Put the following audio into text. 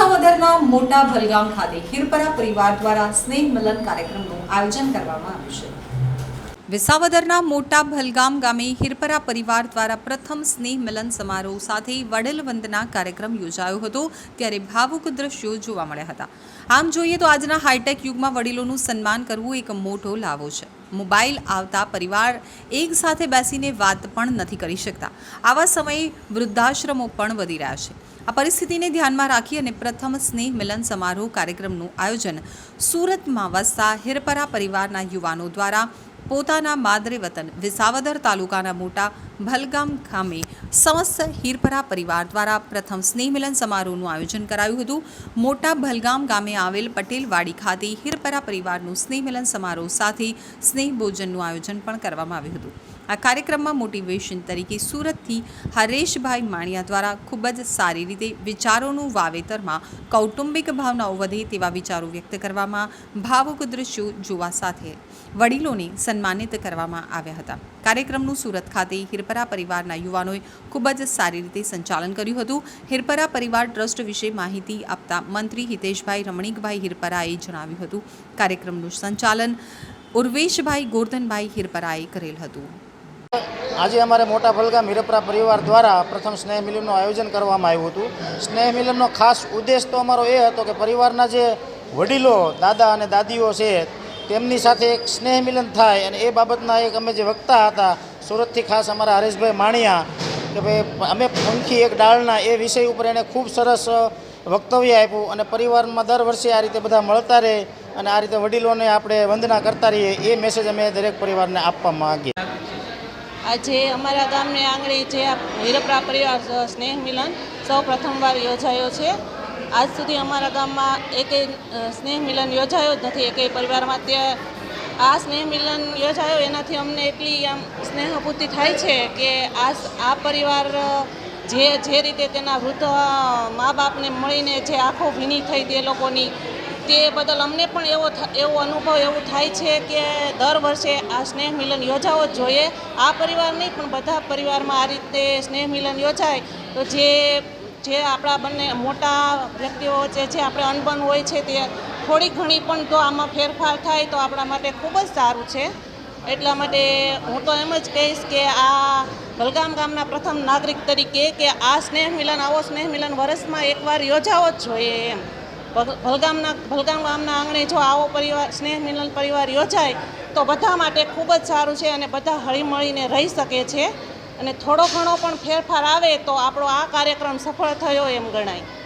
વિસાવદરના મોટા ભલગામ ખાતે હિરપરા પરિવાર દ્વારા સ્નેહ મિલન કાર્યક્રમનું આયોજન કરવામાં આવ્યું છે. વિસાવદરના મોટા ભલગામ ગામે હિરપરા પરિવાર દ્વારા પ્રથમ સ્નેહ મિલન સમારોહ સાથે વડીલ વંદના કાર્યક્રમ યોજાયો હતો, ત્યારે ભાવુક દ્રશ્યો જોવા મળ્યા હતા. આમ જોઈએ તો આજના હાઈટેક યુગમાં વડીલોનું સન્માન કરવું એક મોટો લાવો છે. મોબાઈલ આવતા પરિવાર એક સાથે બેસીને વાત પણ નથી કરી શકતા. આવા સમયે વૃદ્ધાશ્રમો પણ વધી રહ્યા છે. આ પરિસ્થિતિને ધ્યાનમાં રાખી અને પ્રથમ સ્નેહ મિલન સમારોહ કાર્યક્રમનું આયોજન સુરતમાં વસતા હિરપરા પરિવારના યુવાનો દ્વારા પોતાના માદરે વતન વિસાવદર તાલુકાના મોટા ભલગામ ગામે સમસ્ત હીરપરા પરિવાર દ્વારા પ્રથમ સ્નેહ મિલન સમારોહનું આયોજન કરાયું હતું. મોટા ભલગામ ગામે આવેલ પટેલવાડી ખાતે હીરપરા પરિવારનું સ્નેહ મિલન સમારોહ સાથે સ્નેહ ભોજનનું આયોજન પણ કરવામાં આવ્યું હતું. આ કાર્યક્રમમાં મોટિવેશન તરીકે સુરતથી હરેશભાઈ માણિયા દ્વારા ખૂબ જ સારી રીતે વિચારોનું વાવેતરમાં કૌટુંબિક ભાવનાઓ વધે તેવા વિચારો વ્યક્ત કરવામાં ભાવુક દ્રશ્યો જોવા સાથે વડીલોને સન્માનિત કરવામાં આવ્યા હતા. કાર્યક્રમનું સુરત ખાતે હિરપરા પરિવારના યુવાનોએ ખૂબ જ સારી રીતે સંચાલન કર્યું હતું. હિરપરા પરિવાર ટ્રસ્ટ વિશે માહિતી આપતા મંત્રી હિતેશભાઈ રમણીકભાઈ હિરપરાએ જણાવ્યું હતું. કાર્યક્રમનું સંચાલન ઉર્વેશભાઈ ગોરધનભાઈ હિરપરાએ કરેલ હતું. આજે અમારે મોટા ભલગામ હિરપરા પરિવાર દ્વારા પ્રથમ સ્નેહ મિલનનું આયોજન કરવામાં આવ્યું હતું. સ્નેહ મિલનનો ખાસ ઉદ્દેશ તો અમારો એ હતો કે પરિવારના જે વડીલો, દાદા અને દાદીઓ છે, તેમની સાથે એક સ્નેહ મિલન થાય અને એ બાબતના એક અમે જે વક્તા હતા, સુરતથી ખાસ અમારા હરેશભાઈ માણિયા, કે ભાઈ, અમે પંખી એક ડાળના એ વિષય ઉપર એણે ખૂબ સરસ વક્તવ્ય આપ્યું અને પરિવારમાં દર વર્ષે આ રીતે બધા મળતા રહે અને આ રીતે વડીલોને આપણે વંદના કરતા રહીએ, એ મેસેજ અમે દરેક પરિવારને આપવા માંગીએ. આજે અમારા ગામને આંગણે જે આ હીરપરા પરિવાર સ્નેહ મિલન સૌ પ્રથમવાર યોજાયો છે. આજ સુધી અમારા ગામમાં એકેય સ્નેહ મિલન યોજાયો જ નથી. એકેય પરિવારમાં તે આ સ્નેહ મિલન યોજાયો, એનાથી અમને એટલી આમ સ્નેહભૂતિ થાય છે કે આ આ પરિવાર જે જે રીતે તેના વૃદ્ધ મા બાપને મળીને જે આંખો ભીની થઈ તે લોકોની તે બદલ અમને પણ એવો એવો અનુભવ એવું થાય છે કે દર વર્ષે આ સ્નેહ મિલન યોજાવો જ જોઈએ. આ પરિવાર નહીં, પણ બધા પરિવારમાં આ રીતે સ્નેહ મિલન યોજાય. તો જે જે આપણા બંને મોટા વ્યક્તિઓ વચ્ચે જે આપણે અનબન હોય છે તે થોડી ઘણી પણ જો આમાં ફેરફાર થાય તો આપણા માટે ખૂબ જ સારું છે. એટલા માટે હું તો એમ જ કહીશ કે આ બલગામ ગામના પ્રથમ નાગરિક તરીકે કે આ સ્નેહ મિલન, આવો સ્નેહ મિલન વર્ષમાં એકવાર યોજાવો જ જોઈએ એમ. ભલગામના, ભલગામ ગામના આંગણે જો આવો પરિવાર, સ્નેહ મિલન પરિવાર યોજાય, તો બધા માટે ખૂબ જ સારું છે અને બધા હળીમળીને રહી શકે છે. અને થોડો ઘણો પણ ફેરફાર આવે તો આપણો આ કાર્યક્રમ સફળ થયો એમ ગણાય.